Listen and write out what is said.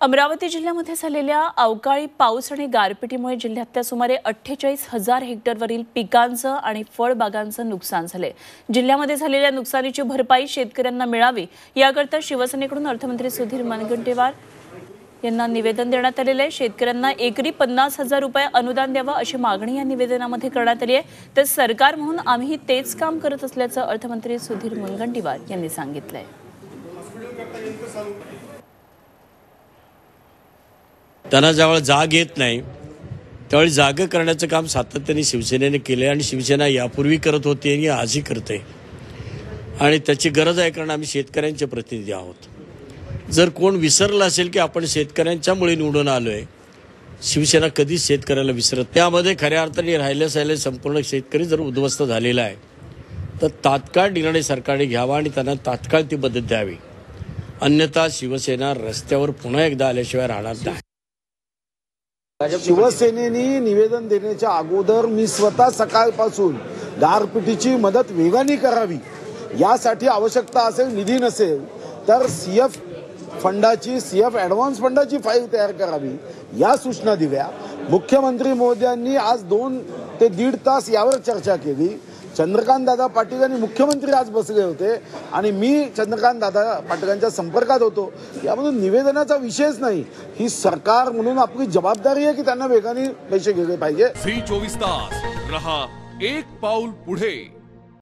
अमरावती जिल्ह्यामध्ये झालेल्या अवकाळी पाऊस आणि गारपिटीमुळे जिल्ह्यातल्या सुमारे अठ्ठेचाळीस हजार हेक्टरवरील पिकांचं आणि फळबागांचं नुकसान झालंय. जिल्ह्यामध्ये झालेल्या नुकसानीची भरपाई शेतकऱ्यांना मिळावी याकरता शिवसेनेकडून अर्थमंत्री सुधीर मुनगंटीवार यांना निवेदन देण्यात आलेलं आहे. शेतकऱ्यांना एकरी पन्नास हजार रुपये अनुदान द्यावं अशी मागणी या निवेदनामध्ये करण्यात आली आहे. तर सरकार म्हणून आम्ही तेच काम करत असल्याचं अर्थमंत्री सुधीर मुनगंटीवार यांनी सांगितलंय. त्यांना ज्यावेळेला जाग येत नाही. त्यावेळी जागं करण्याचं काम सातत्याने शिवसेनेने केलं आहे आणि शिवसेना यापूर्वी करत होती आणि आजही करते. आणि त्याची गरज आहे कारण आम्ही शेतकऱ्यांचे प्रतिनिधी आहोत. जर कोण विसरलं असेल की आपण शेतकऱ्यांच्यामुळे निवडून आलो आहे शिवसेना कधीच शेतकऱ्याला विसरत त्यामध्ये खऱ्या अर्थाने राहिल्या सायले संपूर्ण शेतकरी जर उद्ध्वस्त झालेला आहे तर तात्काळ निर्णय सरकारने घ्यावा आणि त्यांना तात्काळ ती मदत द्यावी. अन्यथा शिवसेना रस्त्यावर पुन्हा एकदा आल्याशिवाय राहणार नाही. शिवसेनेने निवेदन देण्याच्या अगोदर मी स्वतः सकाळपासून गारपिटीची मदत वेगाने करावी. यासाठी आवश्यकता असेल निधी नसेल तर सीएफ फंडाची सीएफ ॲडव्हान्स फंडाची फाईल तयार करावी. या सूचना दिल्या. मुख्यमंत्री मोदयांनी आज दोन ते दीड तास यावर चर्चा केली. चंद्रकांत दादा पाटील आणि मुख्यमंत्री आज बसले होते आणि मी चंद्रकांत दादा पाटीलांच्या संपर्कात होतो. यामधून निवेदनाचा विषयच नाही. ही सरकार म्हणून आपली जबाबदारी आहे की त्यांना वेगाने पैसे गेले पाहिजे? फ्री चोवीस तास. रहा एक पाऊल पुढे.